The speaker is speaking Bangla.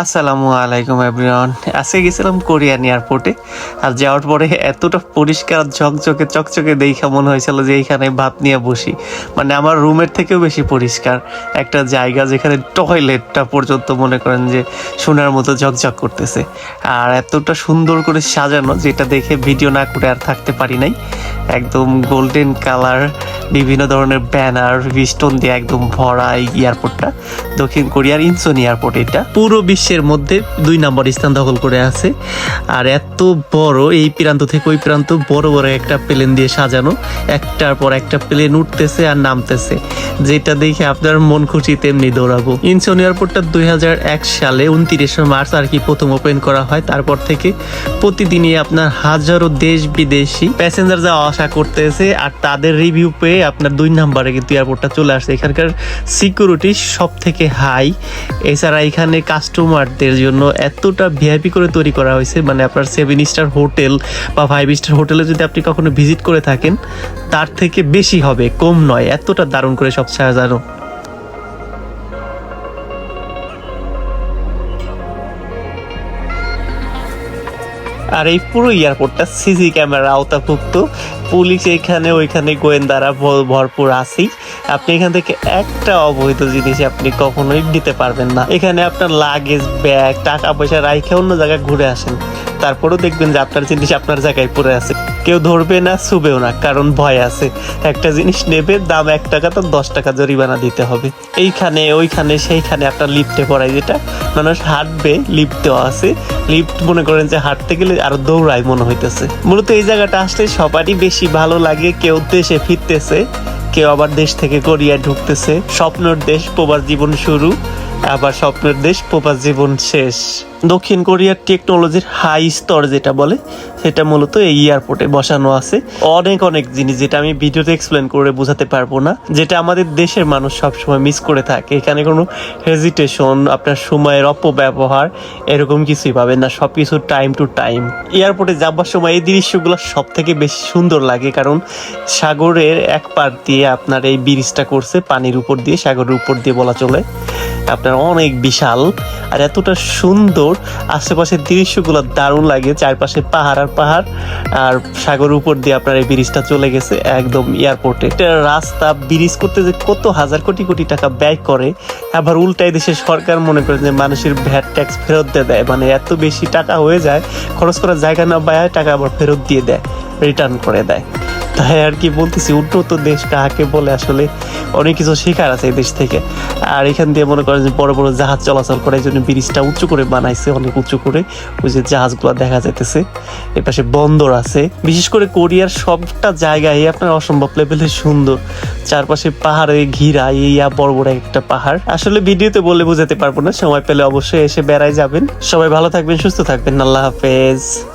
আসসালামু আলাইকুম এভরিওয়ান আজকে গেছিলাম কোরিয়ান এয়ারপোর্টে। আর যাওয়ার পরে এতটা পরিষ্কার, ঝকঝকে, চকচকে দেখা মনে হয়েছিল যে এইখানে ভাত নিয়ে বসি। মানে আমার রুমের থেকেও বেশি পরিষ্কার। একটা জায়গা যেখানে টয়লেটটা পর্যন্ত মনে করেন যে সোনার মতো ঝকঝক করতেছে। আর এতটা সুন্দর করে সাজানো, যেটা দেখে ভিডিও না করে আর থাকতে পারি নাই। একদম গোল্ডেন কালার বিভিন্ন ধরনের ব্যানার বিস্টোন দিয়ে একদম ভরা এই এয়ারপোর্টটা দক্ষিণ কোরিয়ার ইনসন এয়ারপোর্ট এটা। পুরো বিশ্বের মধ্যে দুই নম্বর স্থান দখল করে আছে। আর এত বড়, এই প্রান্ত থেকে ওই প্রান্ত বড় বড় একটা প্লেন দিয়ে সাজানো। একটার পর একটা প্লেন উঠতেছে আর নামতেছে। যেটা দেখে আপনার মন খুশি তেমনি দৌড়াবো। ইনসন এয়ারপোর্টটা দুই হাজার এক সালে উনত্রিশে মার্চ আর কি প্রথম ওপেন করা হয়। তারপর থেকে প্রতিদিনই আপনার হাজারো দেশ বিদেশি প্যাসেঞ্জার যাওয়া আসা করতেছে আর তাদের রিভিউ পেয়ে আপনার দুই নাম্বারে কিন্তু এয়ারপোর্টটা চলে আসছে। এখানকার সিকিউরিটি সব থেকে হাই এছাড়া এখানে কাস্টমারদের জন্য এতটা ভিআইপি করে তৈরি করা হয়েছে মানে আপনার সেভেন স্টার হোটেল বা ফাইভ স্টার হোটেলে যদি আপনি কখনো ভিজিট করে থাকেন, তার থেকে বেশি হবে, কম নয়, এতটা দারুণ করে সব সাজানো। আর এই পুরো এয়ারপোর্টটা সিসি ক্যামেরা আওতাভুক্ত। পুলিশ এখানে, ওইখানে গোয়েন্দারা ভরপুর আসি আপনি এখান থেকে একটা অবৈধ জিনিস আপনি কখনোই দিতে পারবেন না। এখানে আপনার লাগেজ ব্যাগ টাকা পয়সা রাইখে অন্য জায়গায় ঘুরে আসেন। তারপরেও দেখবেন যে আপনার জিনিস আপনার জায়গায় পড়ে আছে। কেউ ধরবে না, ছুবেও না, কারণ ভয় আছে। একটা জিনিস নেবে, দাম এক টাকা তো দশ টাকা জরিমানা দিতে হবে। এইখানে, ওইখানে, সেইখানে আপনার লিফটে পড়ায় যেটা। মানুষ হাঁটবে, লিফট দেওয়া আছে। লিফট মনে করেন যে হাঁটতে গেলে আরও দৌড়ায় মনে হইতেছে। মূলত এই জায়গাটা আসলে সবারই বেশি ভালো লাগে। কেউ দেশে ফিরতেছে, কেউ আবার দেশ থেকে কোরিয়া ঢুকতেছে। স্বপ্নের দেশ, প্রবাস জীবন শুরু। আবার স্বপ্নের দেশ প্রবাস জীবন শেষ। দক্ষিণ কোরিয়ার টেকনোলজির হাই স্তর যেটা বলে, সেটা মূলত এই এয়ারপোর্টে বসানো আছে। অনেক অনেক জিনিস যেটা আমি ভিডিওতে এক্সপ্লেন করে বোঝাতে পারব না, যেটা আমাদের দেশের মানুষ সবসময় মিস করে থাকে। এখানে কোনো হেজিটেশন আপনার সময়ের অপব্যবহার, এরকম কিছুই পাবেন না সব কিছু টাইম টু টাইম এয়ারপোর্টে যাবার সময় এই দৃশ্যগুলো সব থেকে বেশি সুন্দর লাগে, কারণ সাগরের এক পার দিয়ে আপনার এই ব্রিজটা করছে, পানির উপর দিয়ে, সাগরের উপর দিয়ে বলা চলে। আপনার অনেক বিশাল আর এতটা সুন্দর। আশেপাশের দৃশ্যগুলো দারুণ লাগে, চারপাশে পাহাড় আর পাহাড়। আর সাগরের উপর দিয়ে আপনার এই ব্রিজটা চলে গেছে একদম এয়ারপোর্টে এটা রাস্তা ব্রিজ করতে যে কত হাজার কোটি কোটি টাকা ব্যয় করে, আবার উল্টাই দেশের সরকার মনে করে যে মানুষের ভ্যাট ট্যাক্স ফেরত দিয়ে দেয়। মানে এত বেশি টাকা হয়ে যায়, খরচ করার জায়গা না পায়, টাকা আবার ফেরত দিয়ে দেয় রিটার্ন করে দেয়। তাই আর কি বলতেছি উন্নত দেশ কাকে বলে আসলে? অনেক কিছু শেখার আছে এই দেশ থেকে। আর এখান দিয়ে মনে করেন যে বড় বড় জাহাজ চলাচল করে, এই জন্য ব্রিজটা উঁচু করে বানাইছে, অনেক উঁচু করে। ওই যে জাহাজগুলো দেখা যাইতেছে। এর পাশে বন্দর আছে। বিশেষ করে কোরিয়ার সবটা জায়গায় আপনার অসম্ভব লেভেলের সুন্দর। চারপাশে পাহাড়ে ঘিরা, এই বড় বড় একটা পাহাড়। আসলে ভিডিওতে বলে বোঝাতে পারব না, সময় পেলে অবশ্যই এসে বেড়াই যাবেন। সবাই ভালো থাকবেন, সুস্থ থাকবেন। আল্লাহ হাফেজ।